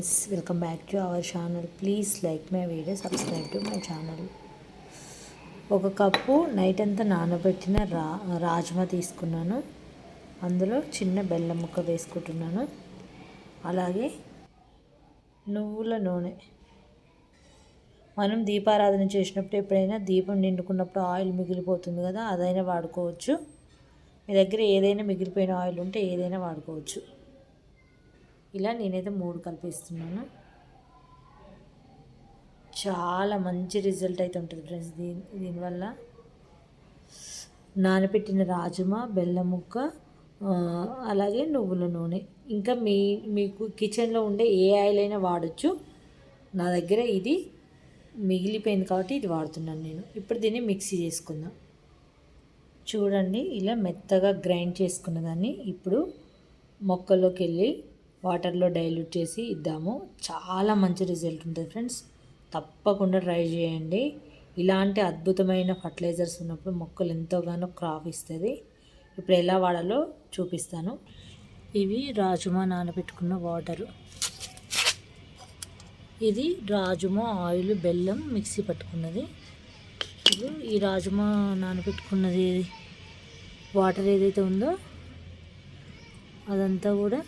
Friends welcome back to our channel please like my video subscribe to my channel ఒక cup night అంతా నానబెట్టిన రా రాజ్మా తీసుకున్నాను. అందులో చిన్న బెల్లం ముక్క వేసుకుంటున్నాను. అలాగే నువ్వుల నూనె. మనం దీపారాధన చేసినప్పుడు ఎప్పుడైనా దీపం నిండుకున్నప్పుడు ఆయిల్ మిగిలిపోతుంది కదా అదైనా వాడుకోవచ్చు. మీ దగ్గర ఏదైనా మిగిలిపోయిన ఆయిల్ ఉంటే ఏదైనా వాడుకోవచ్చు. ఇలా నేనైతే మూడు కలిపిస్తున్నాను. చాలా మంచి రిజల్ట్ అయితే ఉంటుంది ఫ్రెండ్స్ దీని దీనివల్ల. నానబెట్టిన రాజమా బెల్లం ముక్క అలాగే నువ్వుల నూనె. ఇంకా మీ మీకు కిచెన్లో ఉండే ఏ ఆయిల్ అయినా వాడచ్చు. నా దగ్గర ఇది మిగిలిపోయింది కాబట్టి ఇది వాడుతున్నాను నేను. ఇప్పుడు దీన్ని మిక్సీ చేసుకుందాం. చూడండి ఇలా మెత్తగా గ్రైండ్ చేసుకున్న దాన్ని ఇప్పుడు మొక్కల్లోకి వెళ్ళి వాటర్లో డైల్యూట్ చేసి ఇద్దాము. చాలా మంచి రిజల్ట్ ఉంటుంది ఫ్రెండ్స్. తప్పకుండా ట్రై చేయండి. ఇలాంటి అద్భుతమైన ఫర్టిలైజర్స్ ఉన్నప్పుడు మొక్కలు ఎంతోగానో క్రాప్ ఇస్తుంది. ఇప్పుడు ఎలా వాడాలో చూపిస్తాను. ఇవి రాజుమా నానబెట్టుకున్న వాటరు. ఇది రాజుమా ఆయిల్ బెల్లం మిక్సీ పట్టుకున్నది. ఇప్పుడు ఈ రాజుమా నానబెట్టుకున్నది వాటర్ ఏదైతే ఉందో అదంతా కూడా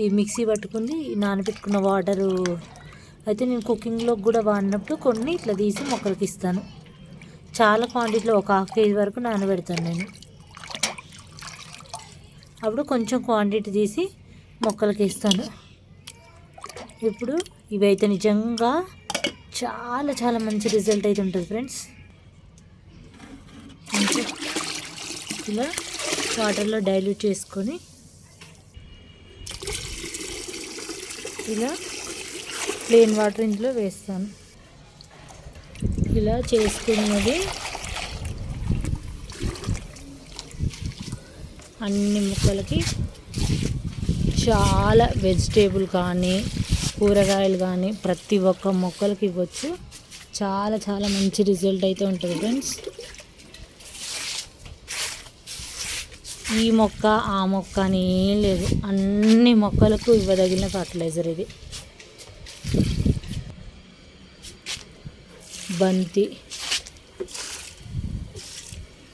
ఈ మిక్సీ పట్టుకుంది ఈ నానబెట్టుకున్న వాటరు. అయితే నేను కుకింగ్లో కూడా వాడినప్పుడు కొన్ని ఇట్లా తీసి మొక్కలకి ఇస్తాను. చాలా క్వాంటిటీలో ఒక హాఫ్ కేజీ వరకు నానబెడతాను నేను. అప్పుడు కొంచెం క్వాంటిటీ తీసి మొక్కలకి ఇస్తాను. ఇప్పుడు ఇవైతే నిజంగా చాలా చాలా మంచి రిజల్ట్ అయితే ఉంటుంది ఫ్రెండ్స్. మంచి ఇలా వాటర్లో డైల్యూట్ చేసుకొని ఇలా ప్లెయిన్ వాటర్ ఇందులో వేస్తాను. ఇలా చేసుకున్నది అన్ని ముక్కలకి చాలా వెజిటేబుల్ కానీ కూరగాయలు కానీ ప్రతి ఒక్క మొక్కలకి ఇవ్వచ్చు. చాలా చాలా మంచి రిజల్ట్ అయితే ఉంటుంది ఫ్రెండ్స్ ఈ మొక్క ఆ మొక్క అని ఏం లేదు. అన్ని మొక్కలకు ఇవ్వదగిన ఫర్టిలైజర్ ఇది. బంతి.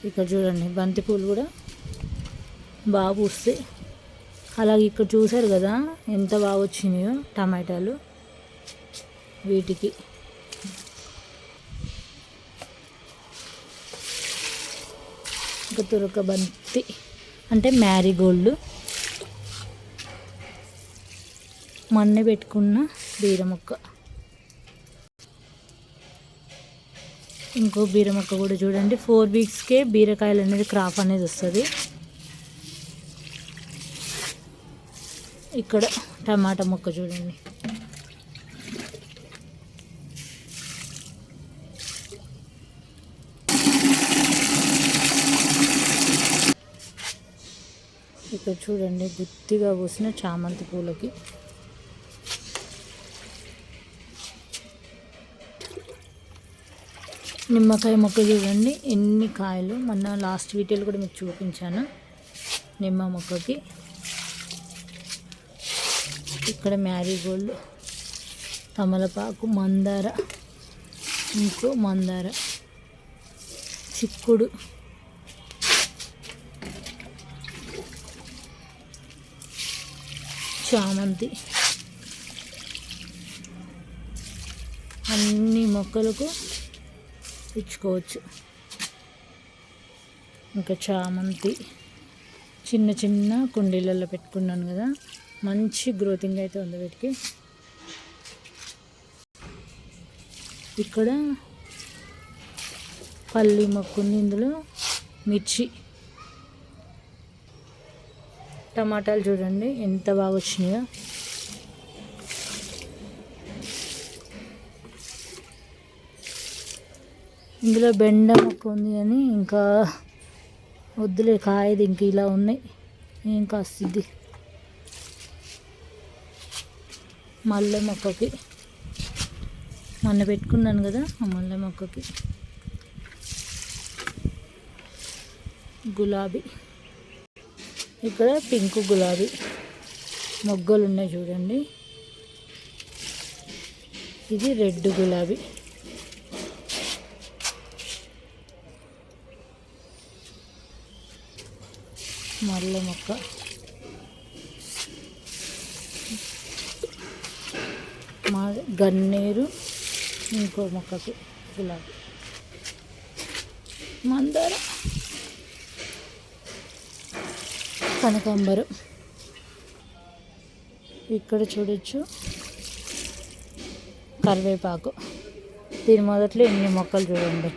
ఇక్కడ చూడండి బంతి పూలు కూడా బాగా పూస్తాయి. అలాగే ఇక్కడ చూశారు కదా ఎంత బాగా వచ్చినాయో టమాటాలు వీటికి. ఇంకా తురక బంతి. అంటే మ్యారీగోల్డ్ మొన్న పెట్టుకున్న బీర మొక్క. ఇంకో బీర మొక్క కూడా చూడండి. ఫోర్ వీక్స్కే బీరకాయలు అనేది క్రాప్ అనేది వస్తుంది. ఇక్కడ టమాటా మొక్క చూడండి. ఇక్కడ చూడండి గుత్తిగా పూసిన చామంతి పూలకి. నిమ్మకాయ మొక్క చూడండి ఎన్ని కాయలు. మొన్న లాస్ట్ వీడియోలో కూడా మీకు చూపించాను నిమ్మ మొక్కకి. ఇక్కడ మ్యారీగోల్డ్ తమలపాకు మందార ఇంకో మందార చిక్కుడు. చామంతి. అన్ని మొక్కలకు ఇచ్చుకోవచ్చు. ఇంకా చామంతి. చిన్న చిన్న కుండీలలో పెట్టుకున్నాను కదా మంచి గ్రోతింగ్ అయితే ఉంది వీటికి. ఇక్కడ పల్లి మొక్క ఉంది ఇందులో మిర్చి టమాటాలు చూడండి ఎంత బాగా వచ్చినాయో. ఇందులో బెండ మొక్క ఉంది అని ఇంకా వద్దులే కాయది ఇంక ఇలా ఉన్నాయి. ఏం కాస్తుంది? మల్లె మొక్కకి. మొన్న పెట్టుకున్నాను కదా ఆ మల్లె మొక్కకి. గులాబీ. ఇక్కడ పింక్ గులాబీ మొగ్గలు ఉన్నాయి చూడండి. ఇది రెడ్ గులాబీ. మల్లె మొక్క. మా గన్నేరు ఇంకో మొక్కకి గులాబీ. మందార. కనకాంబరు. ఇక్కడ చూడొచ్చు కరివేపాకు. దీని మొదట్లో ఎన్ని మొక్కలు చూడండి.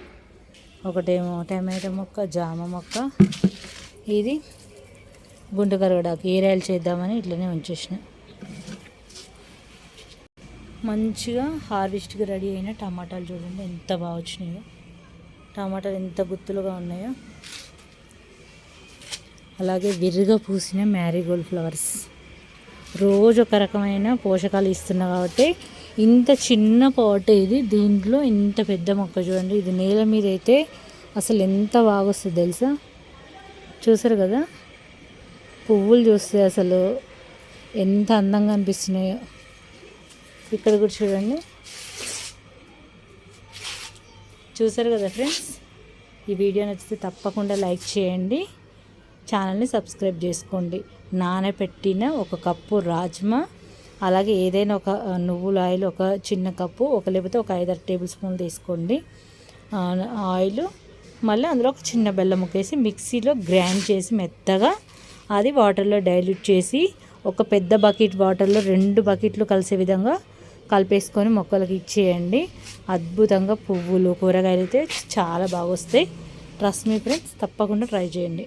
ఒకటేమో టమాటో మొక్క జామ మొక్క. ఇది గుంట కరగడాకు ఏరాయలు చేద్దామని ఇట్లనే ఉంచేసిన. మంచిగా హార్వెస్ట్కి రెడీ అయిన టమాటాలు చూడండి. ఎంత బాగా వచ్చినాయో. టమాటాలు ఎంత గుత్తులుగా ఉన్నాయో. అలాగే విరిగా పూసిన మ్యారీగోల్డ్ ఫ్లవర్స్ రోజు ఒక రకమైన పోషకాలు ఇస్తున్నా కాబట్టి ఇంత చిన్న పాట్ ఇది దీంట్లో ఇంత పెద్ద మొక్క చూడండి. ఇది నేల మీద అయితే అసలు ఎంత బాగా వస్తుంది తెలుసా? చూసారు కదా? పువ్వులు చూస్తే అసలు ఎంత అందంగా అనిపిస్తున్నాయో. ఇక్కడ కూడా చూడండి. చూసారు కదా ఫ్రెండ్స్ ఈ వీడియో నచ్చితే తప్పకుండా లైక్ చేయండి. ఛానల్ని సబ్స్క్రైబ్ చేసుకోండి. నానబెట్టిన ఒక కప్పు రాజ్మా అలాగే ఏదైనా ఒక నువ్వుల ఆయిల్ ఒక చిన్న కప్పు ఒక లేకపోతే ఒక ఐదారు టేబుల్ స్పూన్ తీసుకోండి. ఆయిల్ మళ్ళీ అందులో ఒక చిన్న బెల్లం ముక్కేసి మిక్సీలో గ్రైండ్ చేసి మెత్తగా అది వాటర్లో డైల్యూట్ చేసి ఒక పెద్ద బకెట్ వాటర్లో రెండు బకెట్లు కలిసే విధంగా కలిపేసుకొని మొక్కలకి ఇచ్చేయండి. అద్భుతంగా పువ్వులు కూరగాయలు అయితే చాలా బాగా వస్తాయి. ట్రస్ట్ మీ ఫ్రెండ్స్ తప్పకుండా ట్రై చేయండి.